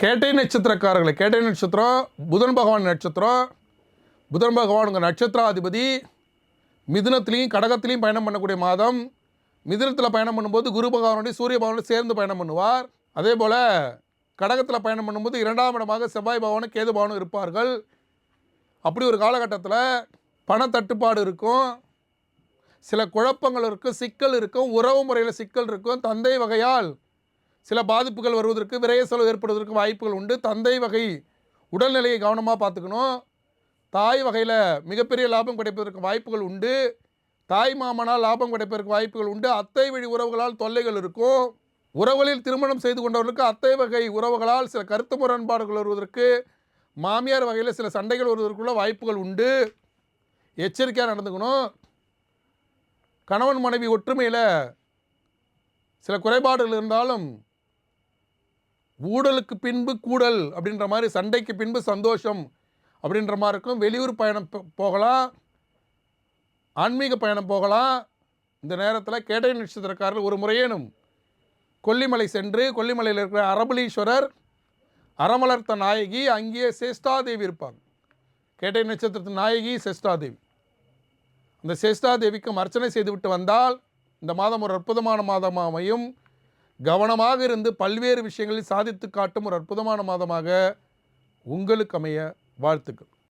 கேட்டை நட்சத்திரக்காரர்களை கேட்டை நட்சத்திரம் புதன் பகவான் நட்சத்திரம். புதன் பகவான் உங்கள் நட்சத்திராதிபதி. மிதுனத்துலேயும் கடகத்துலேயும் பயணம் பண்ணக்கூடிய மாதம். மிதுனத்தில் பயணம் பண்ணும்போது குரு பகவானுடைய சூரிய பகவானோட சேர்ந்து பயணம் பண்ணுவார். அதே போல் கடகத்தில் பயணம் பண்ணும்போது இரண்டாம் இடமாக செவ்வாய் பகவானும் கேது பகவானும் இருப்பார்கள். அப்படி ஒரு காலகட்டத்தில் பணத்தட்டுப்பாடு இருக்கும். சில குழப்பங்கள் இருக்கும் சிக்கல் இருக்கும் உறவு முறையில் சிக்கல் இருக்கும். தந்தை வகையால் சில பாதிப்புகள் வருவதற்கு விரைய செலவு ஏற்படுவதற்கு வாய்ப்புகள் உண்டு. தந்தை வகை உடல்நிலையை கவனமாக பார்த்துக்கணும். தாய் வகையில் மிகப்பெரிய லாபம் கிடைப்பதற்கு வாய்ப்புகள் உண்டு. தாய் மாமனால் லாபம் கிடைப்பதற்கு வாய்ப்புகள் உண்டு. அத்தை வழி உறவுகளால் தொல்லைகள் இருக்கும். உறவுகளில் திருமணம் செய்து கொண்டவர்களுக்கு அத்தை வகை உறவுகளால் சில கருத்து முரண்பாடுகள் வருவதற்கு மாமியார் வகையில் சில சண்டைகள் வருவதற்குள்ள வாய்ப்புகள் உண்டு. எச்சரிக்கையாக நடந்துக்கணும். கணவன் மனைவி ஒற்றுமையில் சில குறைபாடுகள் இருந்தாலும் ஊடலுக்கு பின்பு கூடல் அப்படின்ற மாதிரி சண்டைக்கு பின்பு சந்தோஷம் அப்படின்ற மாதிரி இருக்கும். வெளியூர் பயணம் போகலாம். ஆன்மீக பயணம் போகலாம். இந்த நேரத்தில் கேட்டை நட்சத்திரக்காரர்கள் ஒரு முறையேனும் கொல்லிமலை சென்று கொல்லிமலையில் இருக்கிற அரபலீஸ்வரர் அறமலர்த்த நாயகி அங்கேயே சேஷ்டாதேவி இருப்பாங்க. கேட்டை நட்சத்திரத்தின் நாயகி சேஷ்டாதேவி. அந்த சேஷ்டாதேவிக்கும் அர்ச்சனை செய்துவிட்டு வந்தால் இந்த மாதம் ஒரு அற்புதமான மாதமாக அமையும் கவனமாக இருந்து பல்வேறு விஷயங்களில் சாதித்து காட்டும் ஒரு அற்புதமான மாதமாக உங்களுக்கு அமைய வாழ்த்துக்கள்.